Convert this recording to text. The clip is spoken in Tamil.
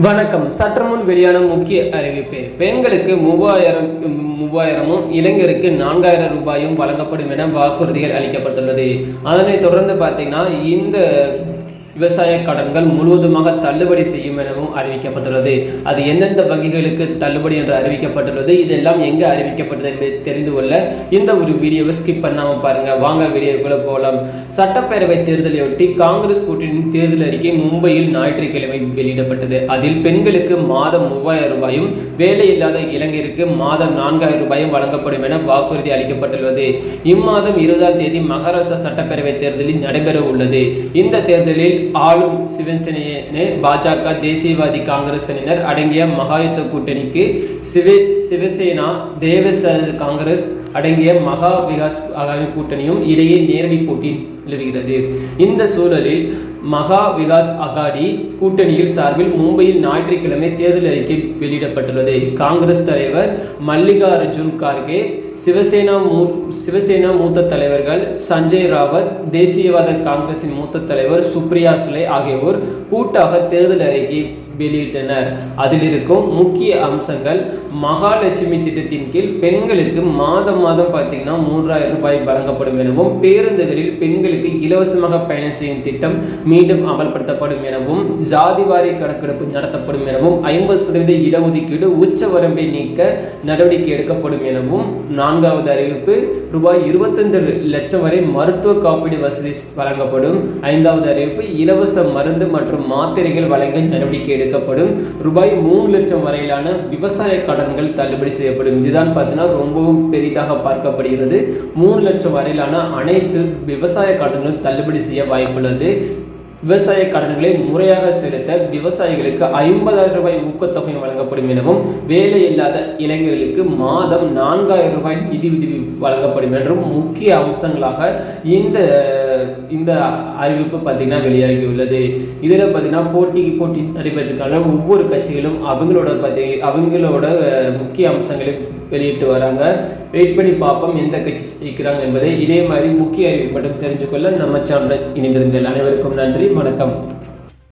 வணக்கம். சற்று முன் வெளியான முக்கிய அறிவிப்பு. பெண்களுக்கு மூவாயிரம் மூவாயிரமும் இளைஞருக்கு நான்காயிரம் ரூபாயும் வழங்கப்படும் என வாக்குறுதிகள் அளிக்கப்பட்டுள்ளது. அதனைத் தொடர்ந்து பார்த்தீங்கன்னா இந்த விவசாய கடன்கள் முழுவதுமாக தள்ளுபடி செய்யும் எனவும் அறிவிக்கப்பட்டுள்ளது. அது எந்தெந்த வங்கிகளுக்கு தள்ளுபடி என்று அறிவிக்கப்பட்டுள்ளது இதெல்லாம் எங்கே அறிவிக்கப்பட்டது என்பதை தெரிந்து கொள்ள இந்த ஒரு வீடியோவை ஸ்கிப் பண்ணாமல் பாருங்க. வாங்க வீடியோக்குள்ள போகலாம் சட்டப்பேரவை தேர்தலையொட்டி காங்கிரஸ் கூட்டணியின் தேர்தல் அறிக்கை மும்பையில் ஞாயிற்றுக்கிழமை வெளியிடப்பட்டது. அதில் பெண்களுக்கு மாதம் மூவாயிரம் ரூபாயும் வேலை இல்லாத இளைஞருக்கு மாதம் நான்காயிரம் ரூபாயும் வழங்கப்படும் என வாக்குறுதி அளிக்கப்பட்டுள்ளது. இம்மாதம் இருபதாம் தேதி மகாராஷ்டிரா சட்டப்பேரவை தேர்தலில் நடைபெற உள்ளது இந்த தேர்தலில் ஆளும் சிவசேனை பாஜக தேசியவாதி காங்கிரஸ் அணியினர் அடங்கிய மகாயுத்த கூட்டணிக்கு சிவ சிவசேனா தேவச காங்கிரஸ் அடங்கிய மகா விகாஸ் கூட்டணியும் இடையே நேரடி போட்டி நிலவுகிறது. இந்த சூழலில் மகா விகாஸ் அகாடி கூட்டணியில் சார்பில் மும்பையில் ஞாயிற்றுக்கிழமை தேர்தல் அறிக்கை வெளியிடப்பட்டுள்ளது. காங்கிரஸ் தலைவர் மல்லிகார்ஜுன் கார்கே சிவசேனா மூ சிவசேனா மூத்த தலைவர்கள் சஞ்சய் ராவத் தேசியவாத காங்கிரசின் மூத்த தலைவர் சுப்ரியா சுலே ஆகியோர் கூட்டாக தேர்தல் அறிக்கை வெளியிட்டனர். அதில் இருக்கும் முக்கிய அம்சங்கள் மகாலட்சுமி திட்டத்தின் கீழ் பெண்களுக்கு மாதம் மாதம் பார்த்தீங்கன்னா மூன்றாயிரம் ரூபாய் வழங்கப்படும் எனவும் பேருந்துகளில் பெண்களுக்கு இலவசமாக பயணம் செய்யும் திட்டம் மீண்டும் அமல்படுத்தப்படும் எனவும் ஜாதிவாரி கணக்கெடுப்பு நடத்தப்படும் எனவும் ஐம்பது சதவீத இடஒதுக்கீடு உச்ச வரம்பை நீக்க நடவடிக்கை எடுக்கப்படும் எனவும் நான்காவது அறிவிப்பு ரூபாய் இருபத்தஞ்சு லட்சம் வரை மருத்துவ காப்பீடு வசதி வழங்கப்படும். ஐந்தாவது அறிவிப்பு இலவச மருந்து மற்றும் மாத்திரைகள் வழங்க நடவடிக்கை சேர்க்கப்படும் ரூபாய் மூணு லட்சம் வரையிலான விவசாய கடன்கள் தள்ளுபடி செய்யப்படும். இதுதான் பார்த்தீங்கன்னா ரொம்பவும் பெரிதாக பார்க்கப்படுகிறது. மூணு லட்சம் வரையிலான அனைத்து விவசாய கடன்களும் தள்ளுபடி செய்ய வாய்ப்புள்ளது. விவசாய கடன்களை முறையாக செலுத்த விவசாயிகளுக்கு ஐம்பதாயிரம் ரூபாய் ஊக்கத்தொகை வழங்கப்படும் எனவும் வேலை இல்லாத இளைஞர்களுக்கு மாதம் நான்காயிரம் ரூபாய் நிதி உதவி வழங்கப்படும் என்றும் முக்கிய அம்சங்களாக இந்த இந்த அறிவிப்பு பார்த்தீங்கன்னா வெளியாகியுள்ளது இதில் பார்த்திங்கன்னா போட்டிக்கு போட்டி நடைபெற்றிருக்காங்க. ஒவ்வொரு கட்சிகளும் அவங்களோட பற்றி அவங்களோட முக்கிய அம்சங்களை வெளியிட்டு வராங்க. வெயிட் பண்ணி பார்ப்போம் எந்த கட்சி ஜெயிக்கிறாங்க என்பதை. இதே மாதிரி முக்கிய அறிவிப்பு மட்டும் தெரிஞ்சுக்கொள்ள நம்ம சேனலை இணைந்திருங்கள். அனைவருக்கும் நன்றி. வணக்கம்.